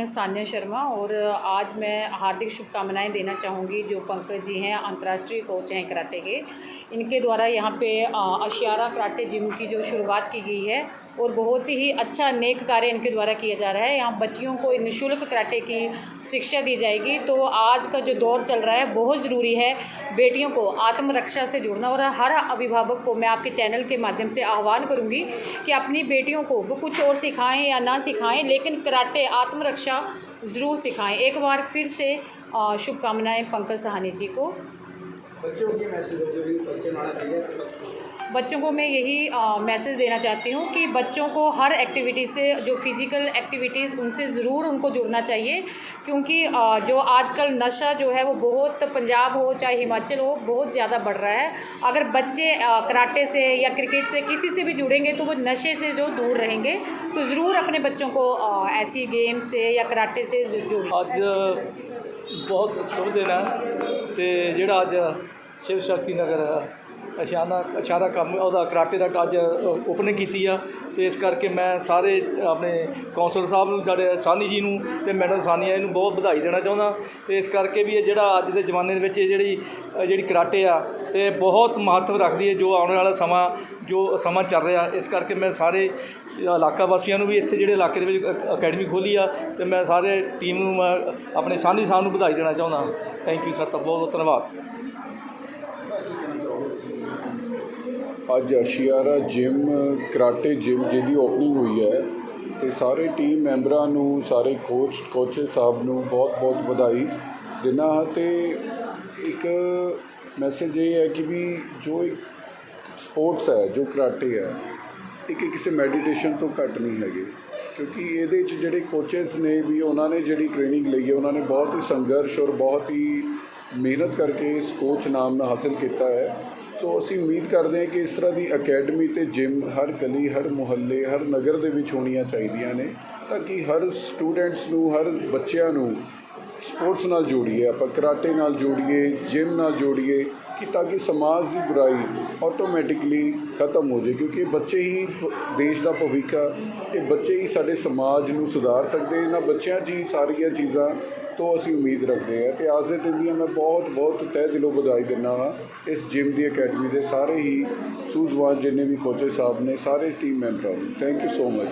मैं सान्या शर्मा और आज मैं हार्दिक शुभकामनाएँ देना चाहूँगी जो पंकज जी हैं, अंतर्राष्ट्रीय कोच हैं कराटे के। इनके द्वारा यहाँ पे अशियारा कराटे जिम की जो शुरुआत की गई है और बहुत ही अच्छा नेक कार्य इनके द्वारा किया जा रहा है। यहाँ बच्चियों को निःशुल्क कराटे की शिक्षा दी जाएगी। तो आज का जो दौर चल रहा है, बहुत ज़रूरी है बेटियों को आत्मरक्षा से जुड़ना और हर अभिभावक को मैं आपके चैनल के माध्यम से आह्वान करूँगी कि अपनी बेटियों को वो कुछ और सिखाएँ या ना सिखाएँ, लेकिन कराटे आत्मरक्षा ज़रूर सिखाएं एक बार फिर से अ, शुभकामनाएं पंकज सहानी जी को बच्चों को मैं यही मैसेज देना चाहती हूँ कि बच्चों को हर एक्टिविटी से जो फ़िज़िकल एक्टिविटीज़ उनसे ज़रूर उनको जुड़ना चाहिए। क्योंकि आ, जो आजकल नशा जो है वो बहुत पंजाब हो चाहे हिमाचल हो बहुत ज़्यादा बढ़ रहा है। अगर बच्चे आ, कराटे से या क्रिकेट से किसी से भी जुड़ेंगे तो वो नशे से जो दूर रहेंगे तो ज़रूर अपने बच्चों को आ, ऐसी गेम से या कराटे से जुड़। आज बहुत रहा देना ਤੇ ਜਿਹੜਾ ਅੱਜ ਸ਼ਿਵ ਸ਼ਕਤੀ ਨਗਰ ਅਸ਼ਾਨਾ ਅਸ਼ਾਰਾ ਕੰਮ, ਉਹਦਾ ਕਰਾਟੇ ਦਾ ਅੱਜ ਓਪਨਿੰਗ ਕੀਤੀ ਆ। ਤੇ ਇਸ ਕਰਕੇ ਮੈਂ ਸਾਰੇ ਆਪਣੇ ਕੌਂਸਲ ਸਾਹਿਬ ਨੂੰ, ਸਾਡੇ ਸਾਨੀ ਜੀ ਨੂੰ ਤੇ ਮੈਡਮ ਸਾਨੀਆ ਨੂੰ ਬਹੁਤ ਵਧਾਈ ਦੇਣਾ ਚਾਹੁੰਦਾ। ਤੇ ਇਸ ਕਰਕੇ ਵੀ ਇਹ ਜਿਹੜਾ ਅੱਜ ਦੇ ਜ਼ਮਾਨੇ ਦੇ ਵਿੱਚ ਇਹ ਜਿਹੜੀ ਜਿਹੜੀ ਕਰਾਟੇ ਆ, ਤੇ ਬਹੁਤ ਮਹੱਤਵ ਰੱਖਦੀ ਹੈ ਜੋ ਆਉਣ ਵਾਲਾ ਸਮਾਂ, ਜੋ ਸਮਾਂ ਚੱਲ ਰਿਹਾ। ਇਸ ਕਰਕੇ ਮੈਂ ਸਾਰੇ ਇਲਾਕਾ ਵਾਸੀਆਂ ਨੂੰ ਵੀ ਇੱਥੇ ਜਿਹੜੇ ਇਲਾਕੇ ਦੇ ਵਿੱਚ ਅਕੈਡਮੀ ਖੋਲੀ ਆ, ਤੇ ਮੈਂ ਸਾਰੇ ਟੀਮ ਨੂੰ, ਮੈਂ ਆਪਣੇ ਸਾਨੀ ਸਾਹਿਬ ਨੂੰ ਵਧਾਈ ਦੇਣਾ ਚਾਹੁੰਦਾ। ਥੈਂਕ ਯੂ ਸਰ, ਤਾਂ ਬਹੁਤ ਬਹੁਤ ਧੰਨਵਾਦ। ਅੱਜ ਅਸ਼ੀਆਰਾ ਜਿਮ ਕਰਾਟੇ ਜਿਮ ਜਿਹਦੀ ਓਪਨਿੰਗ ਹੋਈ ਹੈ ਤੇ ਸਾਰੇ ਟੀਮ ਮੈਂਬਰਾਂ ਨੂੰ, ਸਾਰੇ ਕੋਚ ਕੋਚੇ ਸਾਹਿਬ ਨੂੰ ਬਹੁਤ-ਬਹੁਤ ਵਧਾਈ ਦਿਨਾ ਹਾਂ ਤੇ ਇੱਕ ਮੈਸੇਜ ਇਹ ਹੈ ਕਿ ਵੀ ਜੋ ਇੱਕ ਸਪੋਰਟਸ ਹੈ, ਜੋ ਕਰਾਟੇ ਹੈ ਇੱਕ ਕਿਸੇ ਮੈਡੀਟੇਸ਼ਨ ਤੋਂ ਘੱਟ ਨਹੀਂ ਹੈਗੇ। ਕਿਉਂਕਿ ਇਹਦੇ 'ਚ ਜਿਹੜੇ ਕੋਚਸ ਨੇ ਵੀ ਉਹਨਾਂ ਨੇ ਜਿਹੜੀ ਟ੍ਰੇਨਿੰਗ ਲਈ ਹੈ, ਉਹਨਾਂ ਨੇ ਬਹੁਤ ਹੀ ਸੰਘਰਸ਼ ਔਰ ਬਹੁਤ ਹੀ ਮਿਹਨਤ ਕਰਕੇ ਇਸ ਕੋਚ ਨਾਮ ਨਾਲ ਹਾਸਲ ਕੀਤਾ ਹੈ। ਸੋ ਅਸੀਂ ਉਮੀਦ ਕਰਦੇ ਹਾਂ ਕਿ ਇਸ ਤਰ੍ਹਾਂ ਦੀ ਅਕੈਡਮੀ ਤੇ ਜਿਮ ਹਰ ਗਲੀ, ਹਰ ਮੁਹੱਲੇ, ਹਰ ਨਗਰ ਦੇ ਵਿੱਚ ਹੋਣੀਆਂ ਚਾਹੀਦੀਆਂ ਨੇ ਤਾਂ ਕਿ ਹਰ ਸਟੂਡੈਂਟਸ ਨੂੰ, ਹਰ ਬੱਚਿਆਂ ਨੂੰ ਸਪੋਰਟਸ ਨਾਲ ਜੋੜੀਏ, ਆਪਾਂ ਕਰਾਟੇ ਨਾਲ ਜੋੜੀਏ, ਜਿਮ ਨਾਲ ਜੋੜੀਏ ਕਿ ਤਾਂ ਕਿ ਸਮਾਜ ਦੀ ਬੁਰਾਈ ਆਟੋਮੈਟਿਕਲੀ ਖਤਮ ਹੋ ਜਾਏ ਕਿਉਂਕਿ ਇਹ ਬੱਚੇ ਹੀ ਦੇਸ਼ ਦਾ ਭਵਿੱਖ ਆ ਇਹ ਬੱਚੇ ਹੀ ਸਾਡੇ ਸਮਾਜ ਨੂੰ ਸੁਧਾਰ ਸਕਦੇ ਇਹਨਾਂ ਬੱਚਿਆਂ 'ਚ ਹੀ ਸਾਰੀਆਂ ਚੀਜ਼ਾਂ ਤੋਂ ਅਸੀਂ ਉਮੀਦ ਰੱਖਦੇ ਹਾਂ ਤੇ ਅੱਜ ਦੇ ਦਿਨ ਦੀਆਂ ਮੈਂ ਬਹੁਤ ਬਹੁਤ ਤਹਿ ਦਿਲੋਂ ਵਧਾਈ ਦਿੰਦਾ ਹਾਂ ਇਸ ਜਿਮ ਦੀ ਅਕੈਡਮੀ ਦੇ ਸਾਰੇ ਹੀ ਸੂਝਵਾਨ ਜਿੰਨੇ ਵੀ ਕੋਚੇ ਸਾਹਿਬ ਨੇ ਸਾਰੇ ਟੀਮ ਮੈਂਬਰਾਂ ਨੂੰ ਥੈਂਕ ਯੂ ਸੋ ਮਚ